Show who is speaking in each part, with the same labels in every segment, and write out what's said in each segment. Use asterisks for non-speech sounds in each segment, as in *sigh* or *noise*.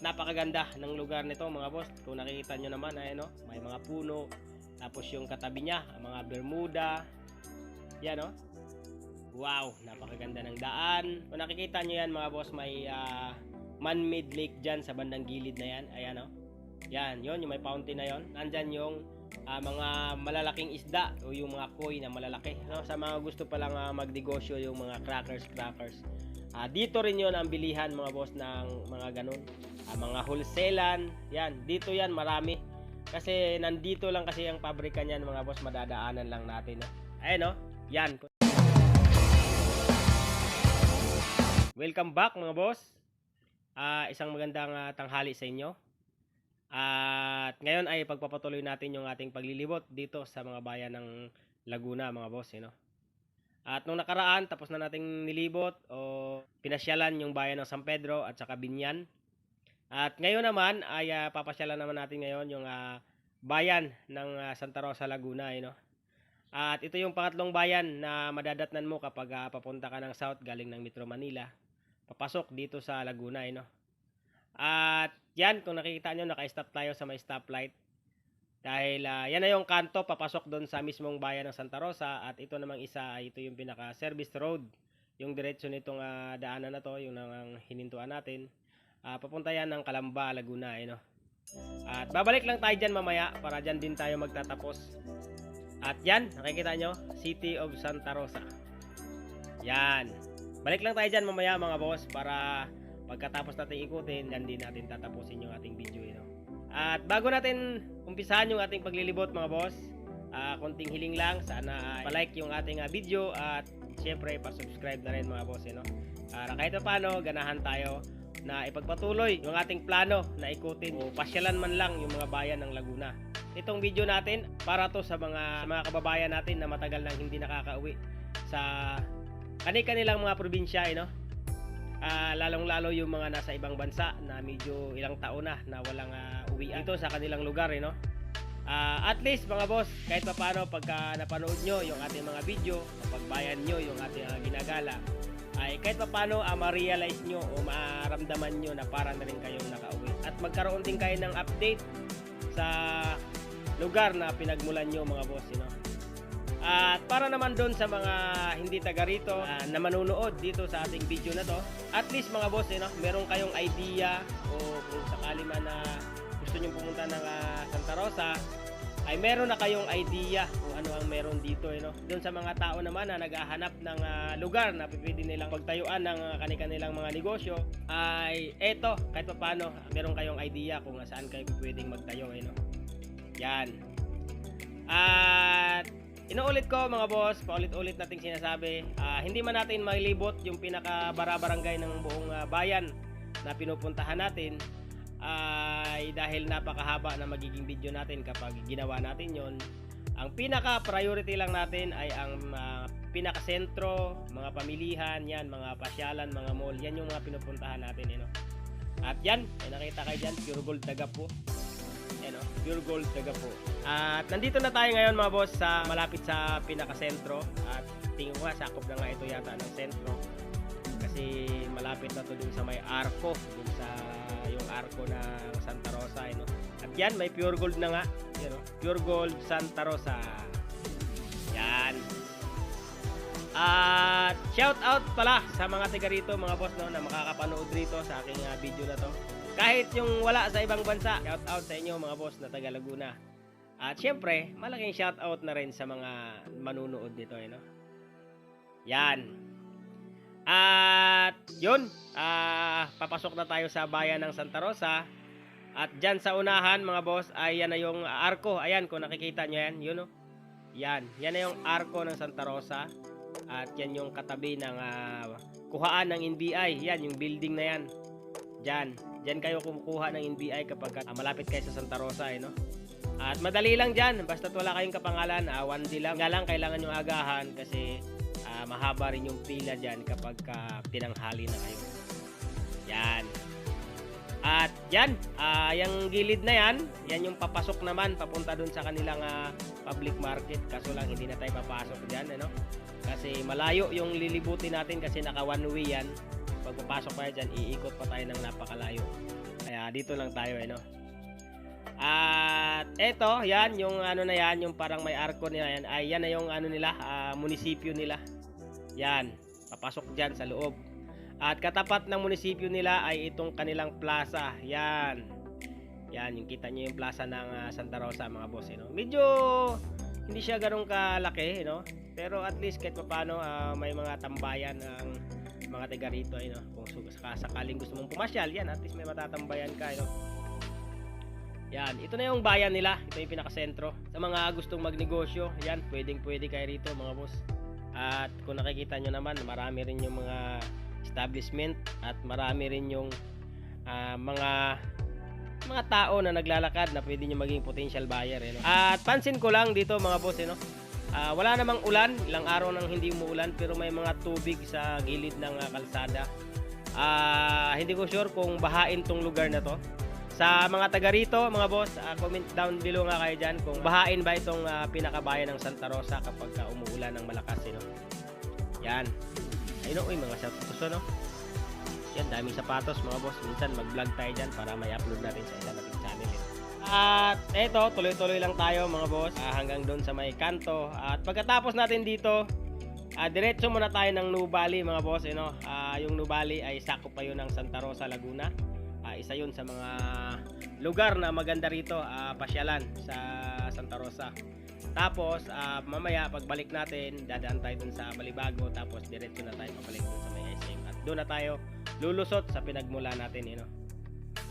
Speaker 1: napakaganda ng lugar nito mga boss. Kung nakikita nyo naman, ayan no, may mga puno. Tapos yung katabi niya, ang mga bermuda. Yan no. Wow, napakaganda ng daan. Kung nakikita nyo yan mga boss, may ah, man-made lake dyan sa bandang gilid na yan. Ayan no. Yan, yon yung may fountain na yon. Nandyan yung ah, mga malalaking isda o yung mga koi na malalaki. No? Sa mga gusto pa lang ah, magnegosyo yung mga crackers, crackers. Ah, dito rin yon ang bilihan mga boss ng mga ganun. Ah, mga wholesalan, yan, dito yan marami. Kasi nandito lang kasi ang pabrika niyan mga boss, madadaanan lang natin. No? Ayan no, yan. Welcome back mga boss. Ah, isang magandang ah, tanghali sa inyo. At ngayon ay pagpapatuloy natin yung ating paglilibot dito sa mga bayan ng Laguna mga boss, you know. At nung nakaraan, tapos na nating nilibot o pinasyalan yung bayan ng San Pedro at saka Binyan. At ngayon naman ay ah, papasyalan naman natin ngayon yung ah, bayan ng ah, Santa Rosa, Laguna, you know. At ito yung pangatlong bayan na madadatnan mo kapag ah, papunta ka ng south galing ng Metro Manila. Papasok dito sa Laguna, you know. At yan, kung nakikita nyo, naka-stop tayo sa may stoplight. Dahil ah, yan na yung kanto papasok doon sa mismong bayan ng Santa Rosa at ito namang isa ito yung pinaka service road. Yung diretso nitong ah, daanan na to, yung nang hinintuan natin. Ah, papunta yan ng Calamba, Laguna, eh, no? At babalik lang tayo dyan mamaya para dyan din tayo magtatapos. At yan, nakikita nyo, City of Santa Rosa. Yan. Balik lang tayo dyan mamaya mga boss para pagkatapos natin ikutin, yan din natin tatapusin yung ating video. You know? At bago natin umpisahan yung ating paglilibot mga boss, ah, konting hiling lang, sana pa-like yung ating ah, video at syempre pa-subscribe na rin mga boss. You know? Para kahit pa paano, ganahan tayo na ipagpatuloy yung ating plano na ikutin o pasyalan man lang yung mga bayan ng Laguna. Itong video natin para to sa mga mga kababayan natin na matagal nang hindi nakakauwi sa kani-kanilang mga probinsya, eh, no? Ah, lalong-lalo yung mga nasa ibang bansa na medyo ilang taon na na walang ah, uwian dito sa kanilang lugar, eh, no? Ah, at least mga boss, kahit pa paano pagka napanood nyo yung ating mga video, pagbayan nyo yung ating ah, ginagala, ay kahit pa paano ah, ma-realize nyo o maramdaman nyo na para na rin kayong nakauwi. At magkaroon din kayo ng update sa lugar na pinagmulan nyo mga boss, you know? At para naman doon sa mga hindi taga rito ah, na manunood dito sa ating video na to, at least mga boss, eh, no, meron kayong idea o kung sakali man na gusto nyo pumunta ng ah, Santa Rosa, ay meron na kayong idea kung ano ang meron dito. Eh, no? Doon sa mga tao naman na naghahanap ng ah, lugar na pwede nilang pagtayuan ng uh, kanilang mga negosyo, ay eto, kahit pa paano, meron kayong idea kung saan kayo pwedeng magtayo. Eh, no? Yan. At Inuulit ko mga boss, paulit-ulit nating sinasabi, ah, hindi man natin mailibot yung pinaka barabarangay ng buong ah, bayan na pinupuntahan natin ay dahil napakahaba na magiging video natin kapag ginawa natin yon. Ang pinaka priority lang natin ay ang ah, pinaka sentro, mga pamilihan, yan, mga pasyalan, mga mall, yan yung mga pinupuntahan natin. Eh, no? At yan, may nakita kayo dyan, pure gold daga po. Pure gold daga po. At nandito na tayo ngayon mga boss sa malapit sa pinakasentro. At tingin ko nga sakop na nga ito yata ng sentro. Kasi malapit na to dun sa may arco dun sa yung arco ng Santa Rosa eh, no? at yan may pure gold na nga. Yan, oh, pure gold Santa Rosa. Yan. At shout out pala sa mga tiga rito mga boss no na makakapanood rito sa aking ah, video na to kahit yung wala sa ibang bansa shout out sa inyo mga boss na taga Laguna at syempre, malaking shoutout na rin sa mga manunood nito, eh, no? Yan. At yun, ah, papasok na tayo sa bayan ng Santa Rosa. At dyan sa unahan, mga boss, ay yan na yung arko. Ayan, kung nakikita nyo yan, yun, no? Yan. Yan na yung arko ng Santa Rosa. At yan yung katabi ng ah, kuhaan ng NBI. Yan, yung building na yan. Dyan. Dyan kayo kumukuha ng NBI kapag ah, malapit kayo sa Santa Rosa, eh, no? At madali lang dyan, basta't wala kayong kapangalan, ah, one day lang. Nga lang, kailangan yung agahan kasi ah, mahaba rin yung pila dyan kapag ka tinanghali na kayo. Yan. At yan, ah, yung gilid na yan, yan yung papasok naman papunta dun sa kanilang ah, public market. Kaso lang hindi na tayo papasok dyan, ano? Kasi malayo yung lilibutin natin kasi naka one way yan. Pag papasok tayo dyan, iikot pa tayo ng napakalayo. Kaya dito lang tayo eh, no? At eto, yan, yung ano na yan, yung parang may arko nila yan, ay yan na yung ano nila, ah, munisipyo nila. Yan, papasok dyan sa loob. At katapat ng munisipyo nila ay itong kanilang plaza. Yan. Yan, yung kita nyo yung plaza ng ah, Santa Rosa mga boss. You know? Medyo hindi siya ganun kalaki, you know? pero at least kahit paano ah, may mga tambayan ng mga taga rito. You know? Kung sakaling gusto mong pumasyal, yan, at least may matatambayan ka. Know? Yan, ito na yung bayan nila. Ito yung pinakasentro. Sa mga gustong magnegosyo, yan, pwedeng pwede kayo rito mga boss. At kung nakikita nyo naman, marami rin yung mga establishment at marami rin yung ah, mga mga tao na naglalakad na pwede nyo maging potential buyer. Eh, no? At pansin ko lang dito mga boss, eh, no? Ah, wala namang ulan, ilang araw nang hindi umuulan pero may mga tubig sa gilid ng ah, kalsada. Ah, hindi ko sure kung bahain tong lugar na to. Sa mga taga rito, mga boss, ah, comment down below nga kayo dyan kung bahain ba itong ah, pinakabayan ng Santa Rosa kapag ah, umuulan ng malakas. Eh, no? Yan. Ayun uy, mga sapatos, no? Yan, daming sapatos, mga boss. Minsan mag-vlog tayo dyan para may upload natin sa. Eh. At eto, tuloy-tuloy lang tayo, mga boss, ah, hanggang doon sa may kanto. At pagkatapos natin dito, ah, diretso muna tayo ng Nubali, mga boss. Eh, no? Ah, yung Nubali ay sakop pa yun ng Santa Rosa, Laguna. Ah, isa yun sa mga lugar na maganda rito, ah, pasyalan sa Santa Rosa. Tapos, ah, mamaya, pagbalik natin, dadaan tayo dun sa Balibago, tapos diretso na tayo pabalik dun sa may SM. At doon na tayo lulusot sa pinagmula natin, you know.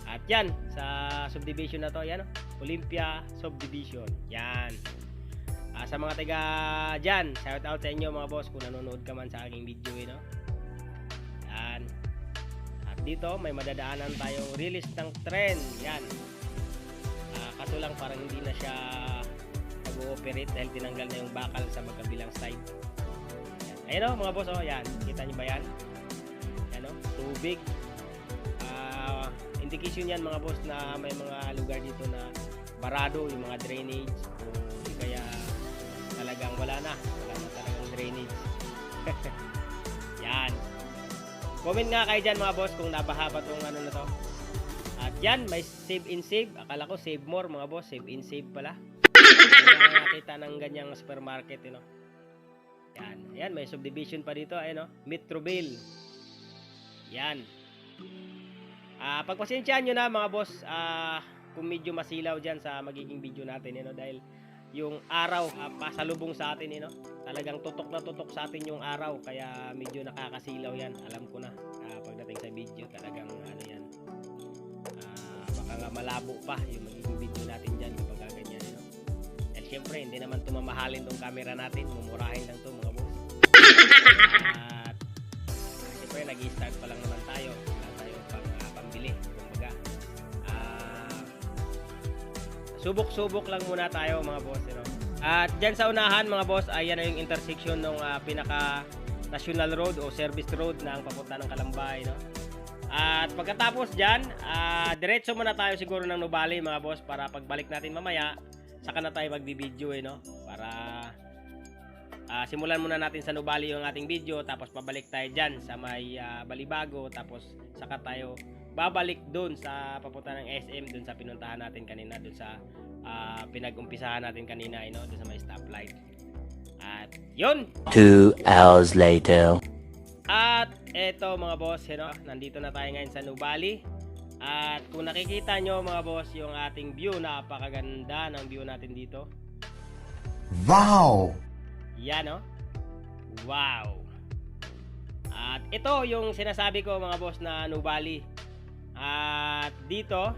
Speaker 1: At yan, sa subdivision na to, yan, oh, Olympia Subdivision. Yan. Ah, sa mga taga dyan, shout out sa inyo mga boss kung nanonood ka man sa aking video, you know. Yan. At dito, may madadaanan tayong release ng trend. Yan. Ah, kaso lang parang hindi na siya nag-ooperate dahil tinanggal na yung bakal sa magkabilang side. Yan. Ayan o mga boss, oh, yan. Kita nyo ba yan? Yan o, tubig. Indication yan mga boss na may mga lugar dito na barado yung mga drainage o kaya talagang wala na. Wala na talagang drainage. *laughs* yan. Comment nga kayo dyan mga boss kung nabaha ba tong ano na to. At yan, may save in save. Akala ko save more mga boss. Save in save pala. Kaya nakita ng ganyang supermarket, you know. Yan. Yan, may subdivision pa dito. Ayun, no? Metroville. Yan. Ah, pagpasensyaan nyo na mga boss, ah, kung medyo masilaw dyan sa magiging video natin, you know, dahil yung araw ah, pasalubong sa atin, you know, talagang tutok na tutok sa atin yung araw, kaya medyo nakakasilaw yan, alam ko na, ah, pagdating sa video, talagang ano yan, ah, baka nga malabo pa yung magiging video natin dyan kapag ganyan, you know. Dahil syempre, hindi naman tumamahalin tong camera natin, mumurahin lang to mga boss. *laughs* At syempre, nag-start pa lang naman tayo. Subok-subok lang muna tayo mga boss, you know. At dyan sa unahan mga boss, ay yan na yung intersection ng ah, pinaka national road o service road na ang papunta ng Kalambay, no? At pagkatapos dyan, ah, diretso muna tayo siguro ng Nubali mga boss para pagbalik natin mamaya, saka na tayo magbibideo eh, no? Para ah, simulan muna natin sa Nubali yung ating video, tapos pabalik tayo dyan sa may ah, Balibago, tapos saka tayo babalik doon sa papunta ng SM, doon sa pinuntahan natin kanina, doon sa ah, pinag-umpisahan natin kanina, you know, doon sa may stoplight. At yun,
Speaker 2: Two hours later.
Speaker 1: At eto mga boss, you know, nandito na tayo ngayon sa Nubali. At kung nakikita nyo mga boss, yung ating view, napakaganda ng view natin dito.
Speaker 3: Wow!
Speaker 1: Yan, no? Wow! At ito yung sinasabi ko mga boss na Nubali. At dito,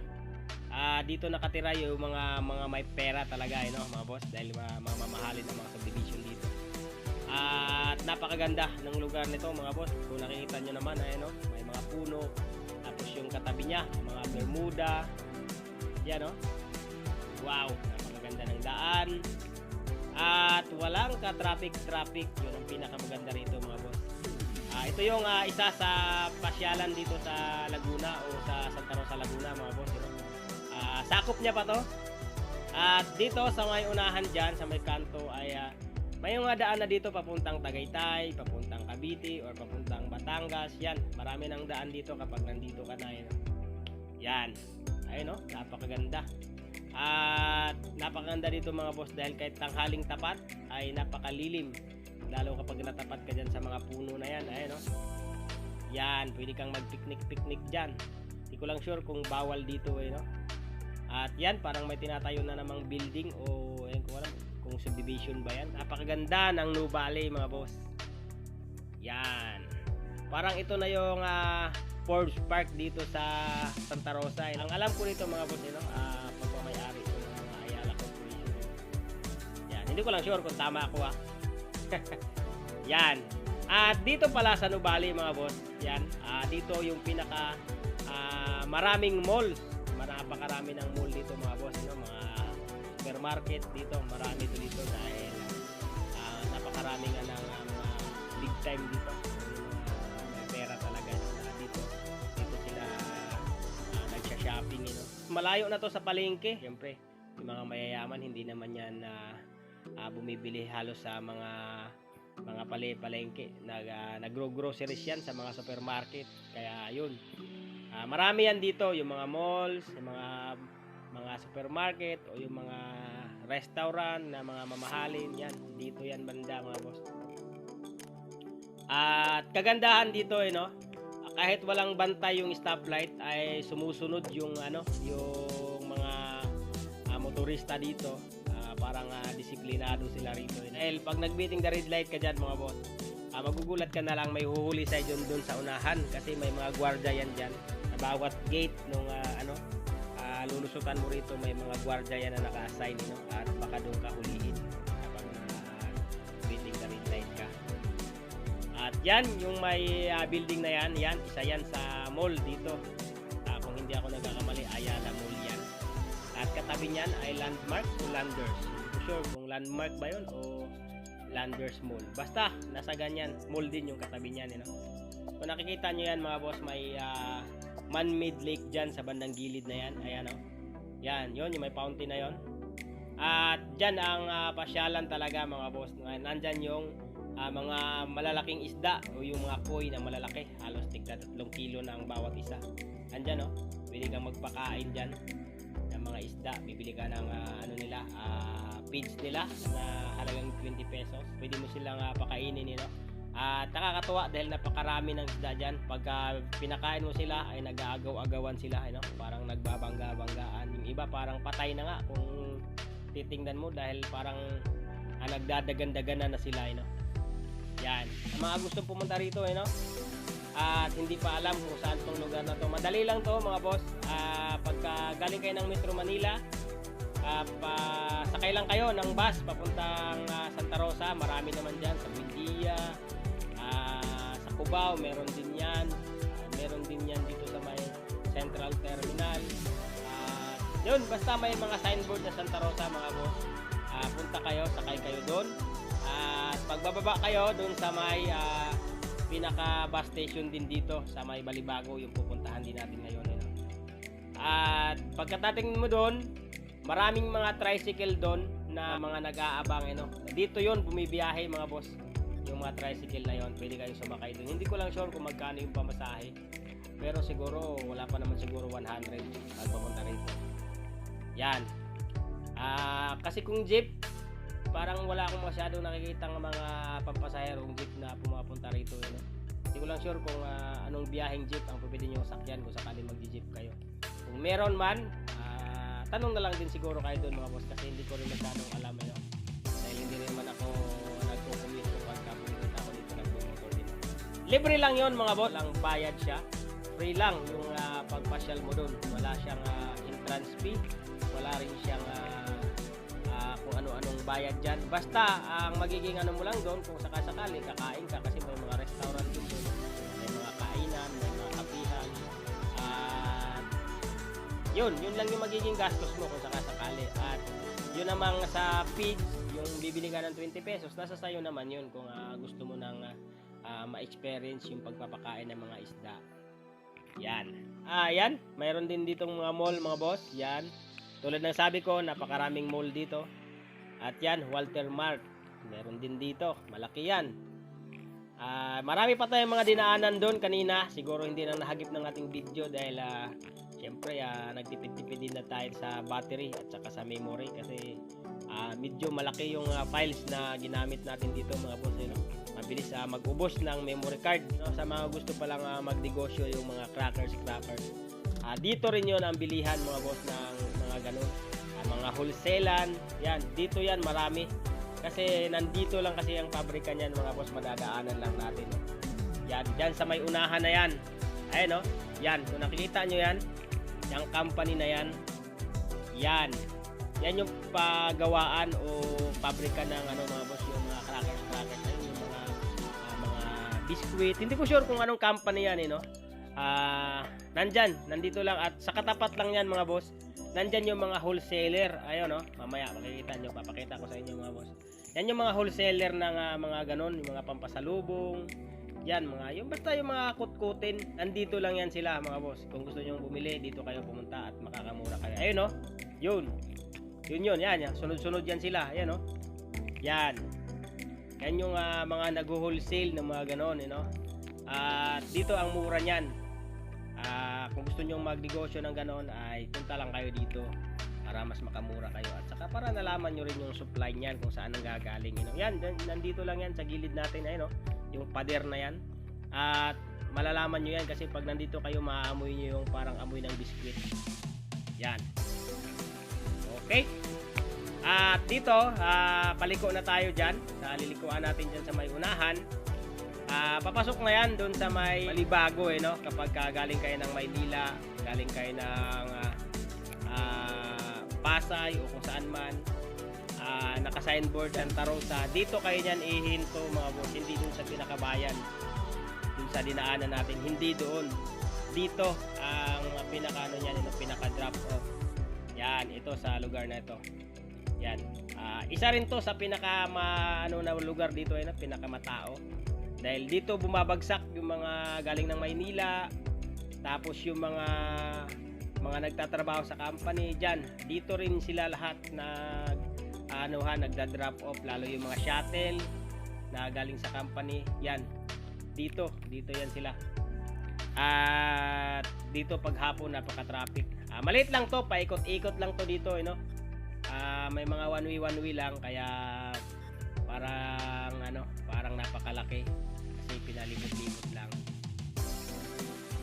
Speaker 1: ah dito nakatira yung mga mga may pera talaga, eh, no, mga boss, dahil mga, mga mamahalin ng mga subdivision dito. At napakaganda ng lugar nito mga boss. Kung nakikita nyo naman, ayan, no, may mga puno. Tapos yung katabi niya, mga bermuda. Yan, no? Wow, napakaganda ng daan. At walang ka-traffic-traffic. Yun ang pinakamaganda. Ah, ito yung ah, isa sa pasyalan dito sa Laguna o sa Santa Rosa Laguna mga boss. You know? Ah, sakop niya pa to. At dito sa may unahan dyan, sa may kanto ay ah, may mga daan na dito papuntang Tagaytay, papuntang Cavite, or papuntang Batangas. Yan, marami ng daan dito kapag nandito ka na. Yan. Yan. Ayun no, napakaganda. At napakaganda dito mga boss dahil kahit tanghaling tapat ay napakalilim. Lalo kapag natapat ka dyan sa mga puno na yan. Ayun no. Yan, pwede kang mag-picnic-picnic dyan. Hindi ko lang sure kung bawal dito eh no. At yan, parang may tinatayo na namang building o ayun ko alam kung subdivision ba yan. Napakaganda ng New Valley mga boss. Yan. Parang ito na yung ah, Forbes Park dito sa Santa Rosa. eh. Ang alam ko nito mga boss, you know, ah, pagmamayari ko ng Ayala Corporation. Yan. Hindi ko lang sure kung tama ako ah. *laughs* Yan. At dito pala sa Nubali mga boss, yan. Ah, dito yung pinaka ah, maraming malls. Napakarami ng mall dito mga boss, no? mga supermarket dito, marami to dito dahil ah, napakarami nga ng mga big time dito. May pera talaga na dito. Dito sila uh, nagsha-shopping, you know. Malayo na to sa palengke. Siyempre, yung mga mayayaman hindi naman yan na bumibili halos sa mga mga pali palengke. Nag uh, nagro-groceries yan sa mga supermarket. Kaya yun. Ah, marami yan dito. Yung mga malls yung mga mga supermarket o yung mga restaurant na mga mamahalin. Yan dito yan banda mga boss. At kagandahan dito eh no? Kahit walang bantay yung stoplight ay sumusunod yung ano yung mga ah, motorista dito. Ah, parang ah, disiplinado sila rito. Dahil pag nagbiting the red light ka dyan mga boss ah, magugulat ka na lang may huhuli sa dyan doon sa unahan kasi may mga gwardiya yan dyan. Sa bawat gate nung ah, ano ah, lulusutan mo rito may mga gwardiya yan na naka-assign no? at baka doon ka hulihin habang uh, biting the red light ka. At yan yung may ah, building na yan yan isa yan sa mall dito. Ah, kung hindi ako nagkakamali Ayala Mall at katabi niyan ay Landmark o Landers? Hindi sure kung Landmark ba yun o Landers Mall. Basta nasa ganyan. Mall din yung katabi niyan you know? kung nakikita nyo yan mga boss may ah, man-made lake dyan sa bandang gilid na yan. Ayan o yan yun yung may fountain na yon at dyan ang ah, pasyalan talaga mga boss. Nandyan yung ah, mga malalaking isda o yung mga koi na malalaki. Halos tigda 3 kilo na ang bawat isa. Andyan o pwede kang magpakain dyan mga isda bibili ka ng ah, ano nila ah, feeds nila na halagang 20 pesos pwede mo silang ah, pakainin nila at nakakatuwa dahil napakarami ng isda dyan pagka pinakain mo sila ay nag-aagaw-agawan sila ano? parang nagbabangga-banggaan yung iba parang patay na nga kung titingnan mo dahil parang ah, nagdadagan-daganan na sila ano? yan ang mga gustong pumunta rito ano? At hindi pa alam kung saan tong lugar na to. Madali lang to mga boss. Ah, pagka galing kayo ng Metro Manila ah, pa, sakay lang kayo ng bus papuntang ah, Santa Rosa. Marami naman dyan. Sa Buendia ah, sa Cubao meron din yan. Ah, meron din yan dito sa may Central Terminal. Ah, yun basta may mga signboard na Santa Rosa mga boss. Ah, punta kayo sakay kayo doon. At pagbababa kayo doon sa may ah, pinaka bus station din dito sa may Balibago yung pupuntahan din natin ngayon eh, no? at pagkatating mo doon maraming mga tricycle doon na mga nag-aabang eh, no? dito yon bumibiyahe mga boss yung mga tricycle na yon pwede kayong sumakay doon hindi ko lang sure kung magkano yung pamasahe pero siguro wala pa naman siguro 100 pag papunta rito yan ah kasi kung jeep parang wala akong masyado nakikita ng mga pampasaherong jeep na pumapunta rito eh, no? hindi ko lang sure kung ah, anong biyaheng jeep ang pwede nyo sakyan kung sakali mag-jeep kayo. Kung meron man ah, tanong na lang din siguro kayo doon mga boss kasi hindi ko rin masyadong alam eh, no? dahil hindi rin naman ako nagko-commute kapag kapunta ako dito nagpo-motor dito libre lang yon mga boss. Lang bayad siya. Free lang yung ah, pagpasyal mo doon. Wala siyang ah, entrance fee. Wala rin siyang kung ano-anong bayad dyan. Basta, ang magiging ano mo lang doon, kung sakasakali, kakain ka kasi may mga restaurant doon. May mga kainan, may mga kapihan. At yun, yun lang yung magiging gastos mo kung sakasakali. At yun namang sa feeds, yung bibili ka ng 20 pesos, nasa sayo naman yun kung ah, gusto mo nang ah, ma-experience yung pagpapakain ng mga isda. Yan. Ah, yan. Mayroon din ditong mga mall, mga boss. Yan. Tulad ng sabi ko, napakaraming mall dito. At yan, Walter Mart. Meron din dito. Malaki yan. Ah, marami pa tayong mga dinaanan doon kanina. Siguro hindi na nahagip ng ating video dahil ah, Siyempre, ah, nagtipid-tipid din na tayo sa battery at saka sa memory kasi ah, medyo malaki yung ah, files na ginamit natin dito mga boss. Eh, no? Mabilis ah, mag-ubos ng memory card. No? Sa mga gusto pa lang ah, magnegosyo yung mga crackers, crackers. Ah, dito rin yon ang bilihan mga boss ng mga ganun. Mga wholesalan. Yan, dito yan marami. Kasi nandito lang kasi ang pabrika niyan mga boss, madadaanan lang natin. Yan, dyan sa may unahan na yan. Ayan no, yan, kung nakikita nyo yan, yung company na yan, yan. Yan yung pagawaan o pabrika ng ano mga boss, yung mga crackers, crackers, ayun, yung mga ah, mga biscuit. Hindi ko sure kung anong company yan eh, no? Ah, nandyan, nandito lang at sa katapat lang yan mga boss. Nandyan yung mga wholesaler. Ayun, no? Mamaya makikita nyo, papakita ko sa inyo mga boss. Yan yung mga wholesaler ng ah, mga ganon, yung mga pampasalubong. Yan, mga, yung basta yung mga kutkutin, nandito lang yan sila mga boss. Kung gusto nyo bumili, dito kayo pumunta at makakamura kayo. Ayun, no? Yun. Yun yun, yan, yan. Sunod-sunod yan sila. Ayan, no? Yan. Yan yung ah, mga nag-wholesale ng mga ganon, you know? At dito ang mura niyan. Ah, kung gusto nyo magnegosyo ng ganon, ay punta lang kayo dito para mas makamura kayo. At saka para nalaman nyo rin yung supply niyan kung saan ang gagaling. You know? Yan, nan- nandito lang yan sa gilid natin, ayun, no? Yung pader na yan. At malalaman nyo yan kasi pag nandito kayo, maaamoy nyo yung parang amoy ng biskwit. Yan. Okay. At dito, ah, paliko na tayo dyan. Sa lilikuan natin dyan sa may unahan. Ah, papasok na yan doon sa may Malibago eh, no? Kapag ka galing kayo ng Maynila, galing kayo ng ah, ah, Pasay o kung saan man, ah, naka-signboard ang Tarosa. Dito kayo niyan ihinto mga boss, hindi doon sa pinakabayan. Doon sa dinaanan natin, hindi doon. Dito ang pinaka ano niyan, yung pinaka drop off. Yan, ito sa lugar na ito. Yan. Ah, isa rin to sa pinaka ano na lugar dito ay na pinaka matao. Dahil dito bumabagsak yung mga galing ng Maynila, tapos yung mga mga nagtatrabaho sa company diyan. Dito rin sila lahat nag ano ha, nagda-drop off lalo yung mga shuttle na galing sa company. Yan. Dito, dito yan sila. At dito paghapon napaka-traffic. Ah, maliit lang to, paikot-ikot lang to dito, you know. Ah, may mga one way one way lang kaya parang ano, parang napakalaki kasi pinalibot-libot lang.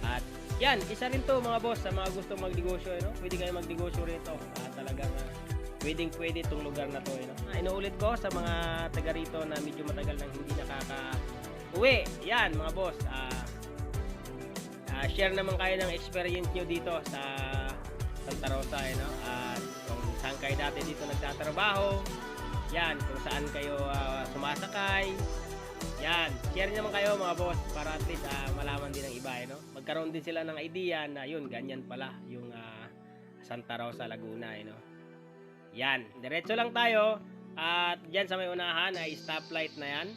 Speaker 1: At yan, isa rin to mga boss sa mga gusto magnegosyo, you know. Pwede kayo magnegosyo rito. Ah, talagang ah, pwedeng pwede itong lugar na to, you know. Ah, inuulit ko sa mga taga rito na medyo matagal nang hindi nakaka uwi. Yan mga boss. Ah, ah, share naman kayo ng experience nyo dito sa Santa Rosa, you know. At kung saan kayo dati dito nagtatrabaho, yan, kung saan kayo ah, sumasakay, yan, share naman kayo mga boss para at least ah, malaman din ng iba, eh, no? Magkaroon din sila ng idea na yun, ganyan pala yung ah, Santa Rosa, Laguna, eh, no? Yan, diretso lang tayo at dyan sa may unahan ay stoplight na yan.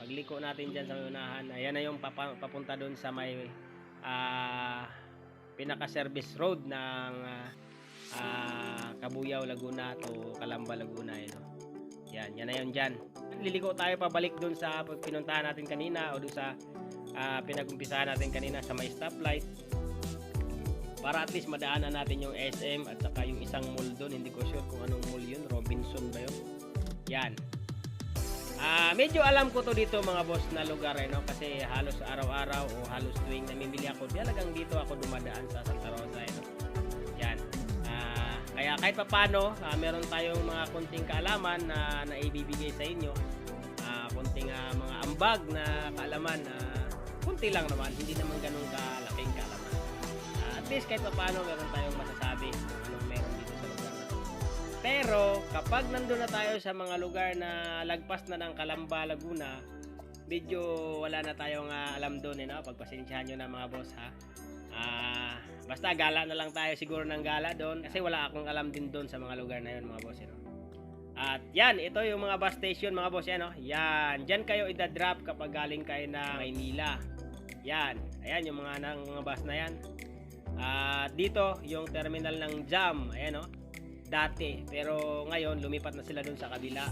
Speaker 1: Pagliko natin dyan sa may unahan, ayan na yung papunta doon sa may ah, pinaka-service road ng ah, ah, Kabuyaw, Laguna to Calamba, Laguna, eh, no? Yan, yan na yun dyan. Liliko tayo pabalik dun sa pinuntahan natin kanina o dun sa ah, pinagumpisahan natin kanina sa may stoplight. Para at least madaanan natin yung SM at saka yung isang mall doon. Hindi ko sure kung anong mall yun. Robinson ba yun? Yan. Ah, medyo alam ko to dito mga boss na lugar eh, no? Kasi halos araw-araw o halos tuwing namimili ako, talagang dito ako dumadaan sa Santa Rosa kaya kahit papano, ah, meron tayong mga konting kaalaman na naibibigay sa inyo. Ah, konting ah, mga ambag na kaalaman na kunti lang naman, hindi naman ganun kalaking kaalaman. Ah, at least kahit papano meron tayong masasabi kung anong meron dito sa lugar na to. Pero kapag nandun na tayo sa mga lugar na lagpas na ng Calamba, Laguna, medyo wala na tayong ah, alam doon eh, no? Pagpasensyahan nyo na mga boss ha. Ah, basta gala na lang tayo siguro ng gala doon kasi wala akong alam din doon sa mga lugar na yun mga boss. eh, no? At yan, ito yung mga bus station mga boss yan, no? Yan, diyan kayo ida-drop kapag galing kayo na Maynila. Yan, ayan yung mga nang mga bus na yan. At dito, yung terminal ng Jam, ayan no. Dati, pero ngayon lumipat na sila doon sa kabila.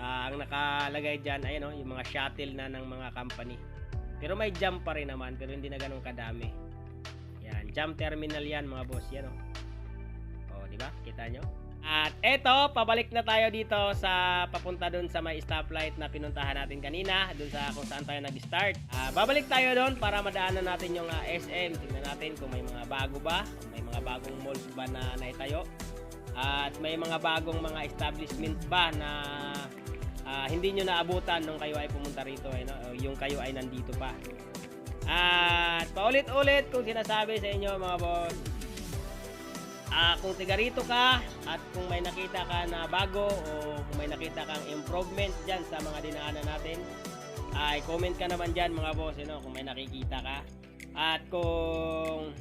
Speaker 1: Ah, ang nakalagay diyan ayan no, yung mga shuttle na ng mga company. Pero may Jam pa rin naman, pero hindi na ganun kadami. Jam terminal yan mga boss. Yan oh. Oh, di ba? Kita nyo? At eto, pabalik na tayo dito sa papunta dun sa may stoplight na pinuntahan natin kanina, dun sa kung saan tayo nag-start. Ah, babalik tayo doon para madaanan natin yung ah, SM. Tingnan natin kung may mga bago ba, kung may mga bagong malls ba na naitayo. At may mga bagong mga establishment ba na ah, hindi nyo naabutan nung kayo ay pumunta rito, eh, no? Yung kayo ay nandito pa. At paulit-ulit kung sinasabi sa inyo mga boss, Ah, kung tiga rito ka at kung may nakita ka na bago o kung may nakita kang improvement dyan sa mga dinaanan natin, ay comment ka naman dyan mga boss, you know, kung may nakikita ka. At kung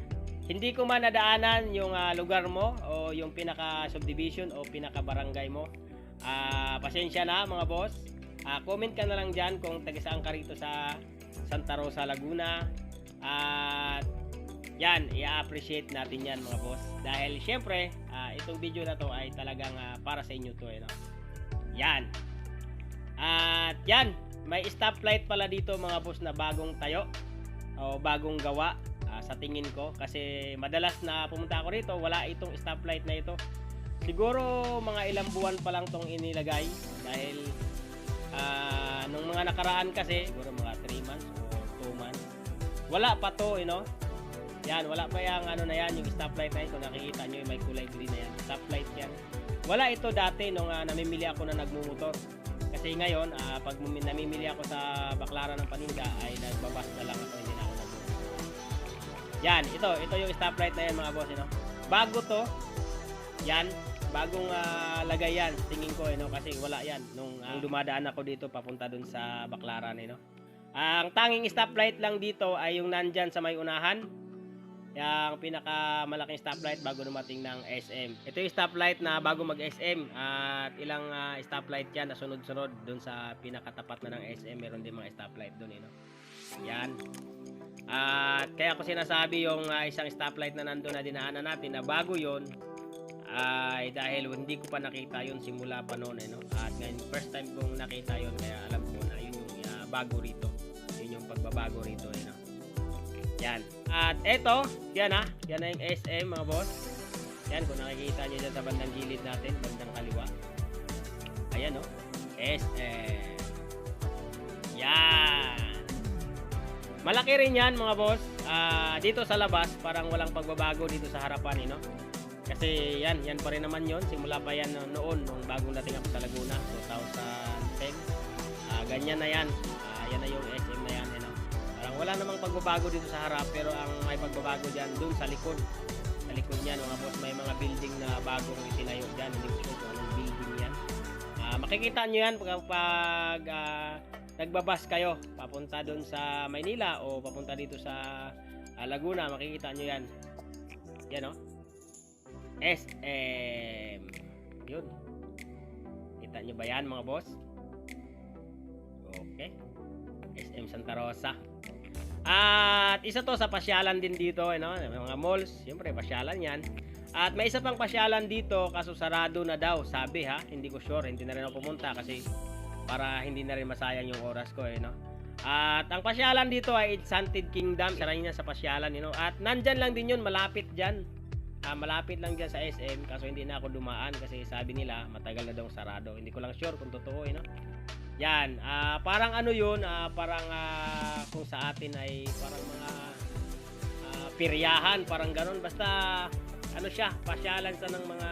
Speaker 1: hindi ko man nadaanan yung ah, lugar mo o yung pinaka subdivision o pinaka barangay mo, ah, pasensya na mga boss. Ah, comment ka na lang dyan kung taga saan ka rito sa Santa Rosa, Laguna. At yan, i-appreciate natin yan mga boss. Dahil syempre, ah, itong video na to ay talagang ah, para sa inyo to. Eh, no? Yan. At yan, may stoplight pala dito mga boss na bagong tayo o bagong gawa ah, sa tingin ko. Kasi madalas na pumunta ako rito, wala itong stoplight na ito. Siguro mga ilang buwan pa lang tong inilagay dahil ah, nung mga nakaraan kasi, siguro mga 3 months o 2 months, wala pa to, you know? Yan, wala pa yung ano na yan, yung stoplight na yan. Kung nakikita nyo may kulay green na yan. Stoplight yan. Wala ito dati nung ah, namimili ako na nagmumotor. Kasi ngayon, ah, pag namimili ako sa baklaran ng paninda, ay nagbabas na lang ako, hindi na ako nagmumotor. Yan, ito, ito yung stoplight na yan mga boss, you know? Bago to, yan, bagong ah, lagay yan, tingin ko, you know, kasi wala yan. Nung ah, dumadaan ako dito, papunta dun sa baklaran, you know? Ang tanging stoplight lang dito ay yung nandyan sa may unahan, yung pinakamalaking stoplight bago dumating ng SM. Ito yung stoplight na bago mag-SM at ilang ah, stoplight yan na sunod-sunod doon sa pinakatapat na ng SM. Meron din mga stoplight doon, eh, no? Yan. At kaya ko sinasabi yung ah, isang stoplight na nandun na dinaanan natin na bago yon ay dahil hindi ko pa nakita yun simula pa noon eh, no? At ngayon first time kong nakita yun kaya alam ko na yun yung ah, bago rito. Yun yung pagbabago rito eh, no? Yan. At eto, yan ha. Yan na yung SM mga boss. Yan, kung nakikita nyo dyan sa bandang gilid natin, bandang kaliwa. Ayan o. SM. Yan. Malaki rin yan mga boss. Ah, dito sa labas, parang walang pagbabago dito sa harapan, eh, no? Kasi yan, yan pa rin naman yon Simula pa yan no- noon, nung bagong dating ako sa Laguna, 2010. Ah, ganyan na yan. Ah, yan na yung SM na yan, eh, no? Parang wala namang pagbabago dito sa harap, pero ang may pagbabago dyan, dun sa likod. Sa likod niyan, mga boss, may mga building na bagong itinayo dyan. Hindi ko sure kung building yan. Ah, makikita nyo yan pag, pag ah, nagbabas kayo papunta doon sa Maynila o papunta dito sa ah, Laguna, makikita nyo yan. Yan o. SM. Yun. Kita nyo ba yan mga boss? Okay. SM Santa Rosa. At isa to sa pasyalan din dito, ano, mga malls, siyempre pasyalan 'yan. At may isa pang pasyalan dito kaso sarado na daw, sabi ha, hindi ko sure, hindi na rin ako pumunta kasi para hindi na rin masayang yung oras ko eh, no. At ang pasyalan dito ay Enchanted Kingdom, saray niya sa pasyalan, you know. At nandyan lang din yun, malapit dyan. Ah, malapit lang dyan sa SM, kaso hindi na ako dumaan kasi sabi nila matagal na daw sarado. Hindi ko lang sure kung totoo, eh, no. Yan, ah, parang ano yun, ah, parang ah, kung sa atin ay parang mga ah, piryahan, parang ganun. Basta, ano siya, pasyalan sa ng mga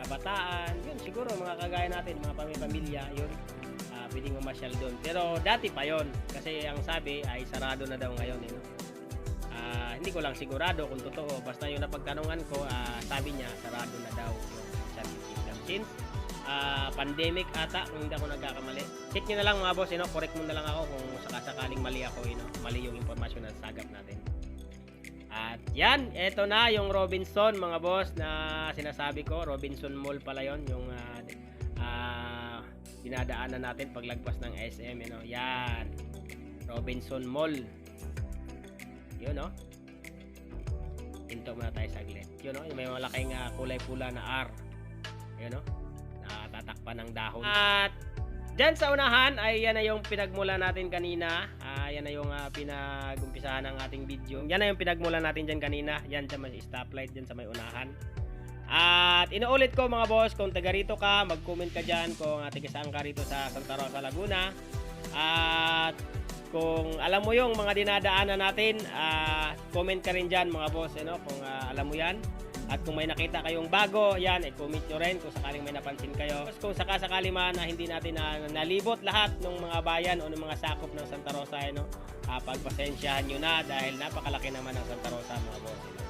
Speaker 1: kabataan. Yun, siguro mga kagaya natin, mga pamilya, yun. Ah, pwedeng mamasyal doon. Pero dati pa yon kasi ang sabi ay sarado na daw ngayon. Eh, no? Ah, hindi ko lang sigurado kung totoo. Basta yung napagtanungan ko, ah, sabi niya, sarado na daw yung Enchanted Kingdom. Ah, pandemic ata kung hindi ako nagkakamali. Check nyo na lang mga boss, you know, correct mo na lang ako kung sakasakaling mali ako, you know, mali yung informasyon na sagap natin. At yan, eto na yung Robinson mga boss na sinasabi ko, Robinson Mall pala yon yung ah, ah, dinadaanan natin paglagpas ng SM, you know. Yan. Robinson Mall. Yun, no? Hinto muna tayo saglit. Yun, no? Yung may malaking ah, kulay pula na R. Yun, no? Natatakpan ng dahon. At Diyan sa unahan ay yan na yung pinagmula natin kanina. Ah, yan na yung ah, pinagumpisahan ng ating video. Yan na yung pinagmula natin diyan kanina. Yan sa may stoplight diyan sa may unahan. At inuulit ko mga boss, kung taga rito ka, mag-comment ka dyan kung uh, taga saan ka rito sa Santa Rosa, Laguna. At kung alam mo yung mga dinadaanan natin, ah, comment ka rin dyan mga boss, ano, kung ah, alam mo yan. At kung may nakita kayong bago, yan, i-comment nyo rin kung sakaling may napansin kayo. Kung sakasakali man na hindi natin na, nalibot lahat ng mga bayan o ng mga sakop ng Santa Rosa, ano, ah, pagpasensyahan nyo na dahil napakalaki naman ng Santa Rosa mga boss. ano.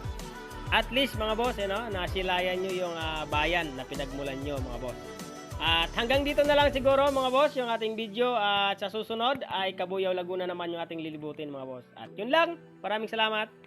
Speaker 1: At least mga boss, ano, nasilayan nyo yung ah, bayan na pinagmulan nyo mga boss. At hanggang dito na lang siguro mga boss yung ating video at sa susunod ay Kabuyaw Laguna naman yung ating lilibutin mga boss. At yun lang, maraming salamat.